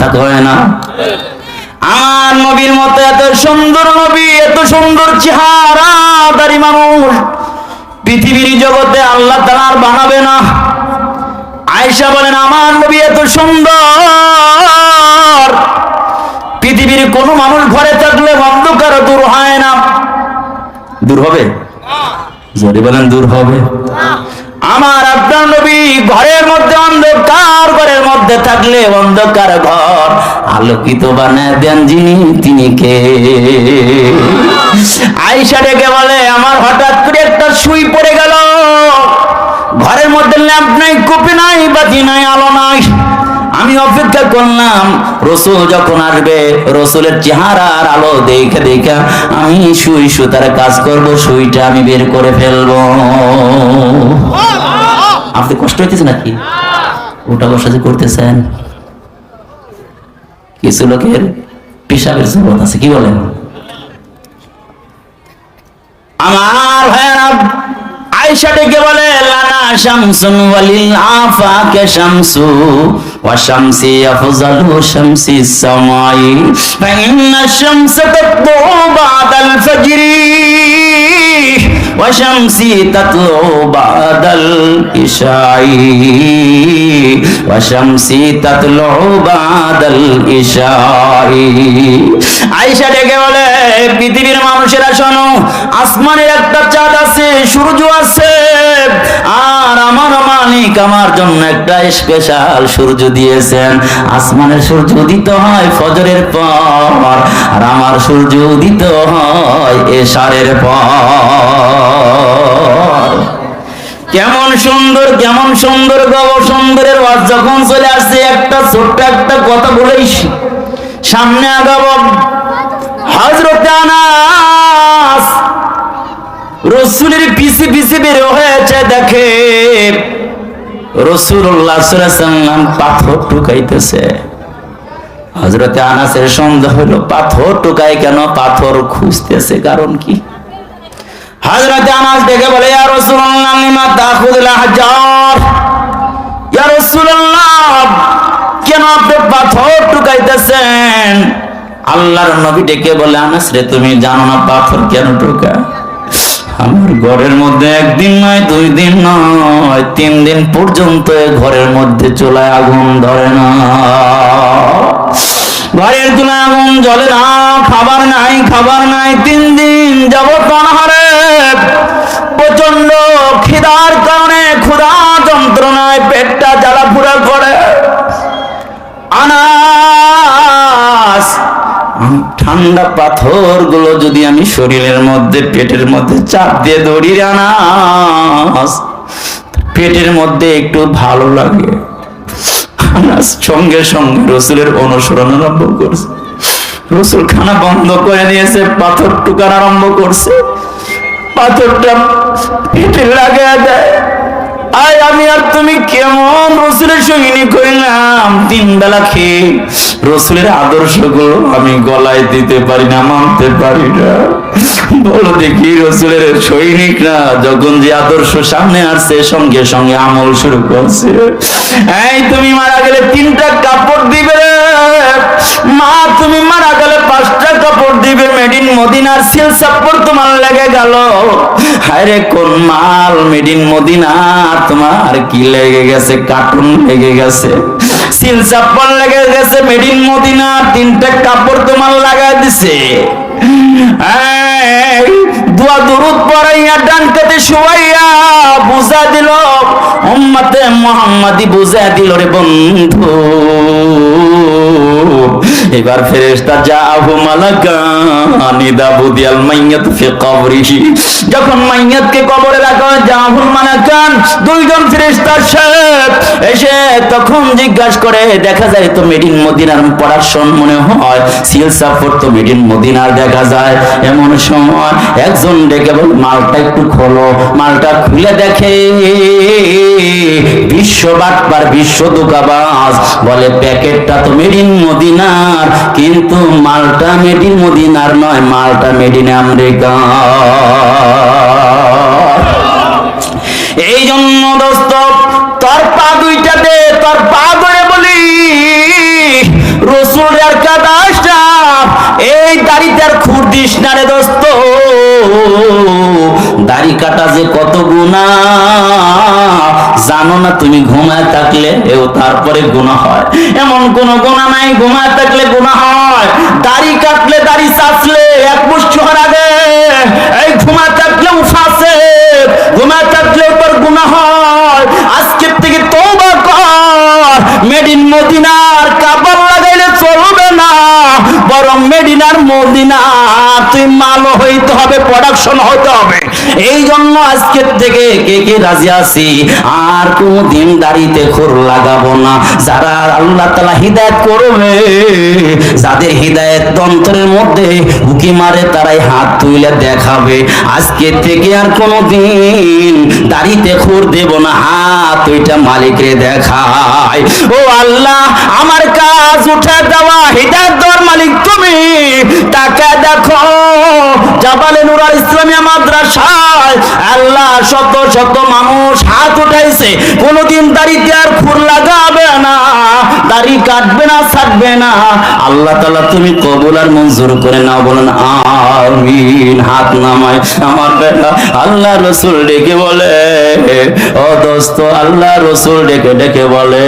কথা কয় না। আমার নবীর মতো এত সুন্দর নবী এত সুন্দর চেহারা দারি মানুষ পৃথিবীর জগতে আল্লাহ তালার বানাবে না। আয়সা বলেন আমার নবী এত সুন্দর। পৃথিবীর কোন মানুষ ঘরে থাকলে অন্ধকার দূর হয় না। দূর হবে? জোরে বলেন দূর হবে। আমার আপনার নবী ঘরের মধ্যে অন্ধকার, ঘরের মধ্যে থাকলে অন্ধকার ঘর। আলোকিত বানায় দেন যিনি, তিনি কে? আইসা ডেকে বলে, আমার হঠাৎ করে একটা সুই পড়ে গেল। ঘরের মধ্যে ল্যাম্প নাই, কপি নাই, বাতি নাই, আলো নাই। আমি অপেক্ষা করলাম, রসুল যখন আসবে, রসুলের চেহারার আলো দেখে দেখে আমি সুই সুতার কাজ করব, সুইটা আমি বের করে ফেলব। আপনি কষ্ট হইতেছে নাকি? ওটা বসা যে করতেছেন। কিছু লোকের পেশাবের জরুরত আছে, কি বলেন? আমার ভাইয়েরা আয়েশা বলে, লানা শামসুন ওয়ালিল আফাকে শামসু বাদাল ওয়া শামসি তাতলু বাদাল ইশাই আয়েশা ডেকে বলে, পৃথিবীর মানুষেরা শোনো, আসমানের একটা চাঁদ আছে, সূর্য আছে, আর আমার মালিক আমার জন্য একটা স্পেশাল সূর্য দিয়েছেন। আসমানের সূর্য উদিত হয় ফজরের পর, আর আমার সূর্য উদিত হয় এশারের পর। কেমন সুন্দর কেমন সুন্দর গব সুন্দরের ওয়াজ যখন চলে আসছে একটা ছোট্ট একটা কথা বলেই সামনে আগাব হজরত আনাস। রসুলের পিছে পিছে বের হয়েছে, দেখে রসুল্লাহ সাল্লাম পাথর টুকাইতেছে হজরতে আনাসের সন্দেহ হলো, পাথর টুকাই কেন? পাথর খুঁজতেছে কারণ কি? হজরতে আনাস দেখে বলে, ইয়া রাসূলুল্লাহ, লিমা তাখুদুল আহজার? ইয়া রাসূলুল্লাহ, কেন আপনি পাথর টুকাইতেছেন? আল্লাহর নবী ডেকে বলে, আনাস রে, তুমি জানো না পাথর কেন টুকা আমার ঘরের মধ্যে একদিন নয়, দুই দিন নয়, তিন দিন পর্যন্ত ঘরের মধ্যে চুলায় আগুন ধরে না। ঘরের চুলায় আগুন জ্বলে না, খাবার নাই খাবার নাই, তিন দিন যাবত অনাহারে পেটটা করে আনাস ঠান্ডা পাথরগুলো যদি আমি শরীরের মধ্যে, পেটের মধ্যে চাপ দিয়ে দৌড়ি আনাস পেটের মধ্যে একটু ভালো লাগে। আনাস সঙ্গে সঙ্গে রসুলের অনুসরণ আরম্ভ করছে। রসুল খানা বন্ধ করে দিয়েছে, পাথর টুকার আরম্ভ করছে। পাথরটা পেটে লাগিয়ে দেয় আয়, আমি আর তুমি কেমন সঙ্গিনী কইলাম, তিন বেলা খেয়ে রসুলের আদর্শ গো আমি গলায় দিতে পারি না, মানতে পারি না। বলো দেখি রসুলের সৈনিক না যখন যে আদর্শ সামনে আসছে সঙ্গে সঙ্গে আমল শুরু করছে। এই তুমি মারা গেলে তিনটা কাপড় দিবে মা তুমি মারা গেলে পাঁচটা কাপড় দিবে। মেড ইন মদিনার সিল সাপড় তোমার লেগে গেল। হায়রে কোন মাল মেড ইন মদিনা তোমার কি লেগে গেছে? কার্টুন লেগে গেছে। সিল সাপড় লেগে গেছে। মেড ইন মদিনা তিনটা কাপড় তোমার লাগা দিছে। এই, দোয়া দুরুদ পড়াইয়া ডান কাতে শুয়াইয়া বুঝা দিল উম্মতে মুহাম্মাদি বুঝা দিল রে বন্ধু। এবার ফেরেশতা জাহু মালাকানি দাবুদিয়াল মাইয়াত ফি কবরিহি। যখন মাইয়াতকে কবরে রাখা হয় জাহুল মালাকান দুইজন ফেরেশতা সাহেব এসে তখন জিজ্ঞাসা করে, দেখা যায় তো মেডিন মদিনার পড়ার সন মনে হয় সিল সাফর তো মেডিন মদিনার দেখা যায়। এমন সময় একজন ডেকে বল, মালটা একটু খোলো, মালটা খুলে দেখে। বিশ্ব বাটবার বিশ্ব দোকাবাজ বলে, প্যাকেটটা তো মেডিন মদিনার, কিন্তু মালটা মেডিন মদিনার নয়, মালটা মেডিন আমেরিকা এই জন্য দোস্ত, তোর পা দুইটা দে তোর পা ধরে বলি, রসুল আর কাদাস এই দাড়িতে আর খুর দিস না রে দোস্ত। দাড়ি কাটা যে কত গুণা জানো না তুমি ঘুমায় থাকলে, এও তারপরে গুণা হয়। এমন কোন গুণা নাই, ঘুমায় থাকলে গুণা হয়। দাড়ি কাটলে দাড়ি চাচলে এক হওয়ার আগে, এই ঘুমায় থাকলে উঠাছে ঘুমায় থাকলে তোর গুণা হয়। আজকের থেকে তওবা কর। মেড ইন মদিনার কাবার লাগাইলে চলবে না, বরং মেডিনার মদিনা, তুই মালও হইতে হবে প্রোডাকশন হতে হবে। এই জন্য আজকের থেকে কে কে রাজি আছি? আর কোনদিন দাড়িতে খোর লাগাবো না। যারা আল্লাহ তালা হৃদায়ত করবে, যাদের হৃদায়ত অন্তরের মধ্যে উকি মারে, তারাই হাত তুলে দেখাবে। আজকে থেকে আর কোনদিন দাড়িতে খোর দেব না, হাত ওইটা মালিকরে দেখায়। ও আল্লাহ, আমার কাজ উঠে দেওয়া, হৃদায়ত দেওয়ার মালিক তুমি। তাকে দেখো। জাবালে নুরাল ইসলামিয়া মাদ্রাসায় আল্লাহ শত শত মানুষ হাত উঠাইছে। কোনোদিন দাড়িতে আর খুর লাগাবে না, দাড়ি কাটবে না, ছাড়বে না। আল্লাহ তাআলা তুমি কবুল আর মঞ্জুর করে নাও, বলেন আমিন। হাত নামায় আমার বেটা আল্লাহ রসুল ডেকে বলে, ও দোস্ত, আল্লাহ রসুল ডেকে ডেকে বলে।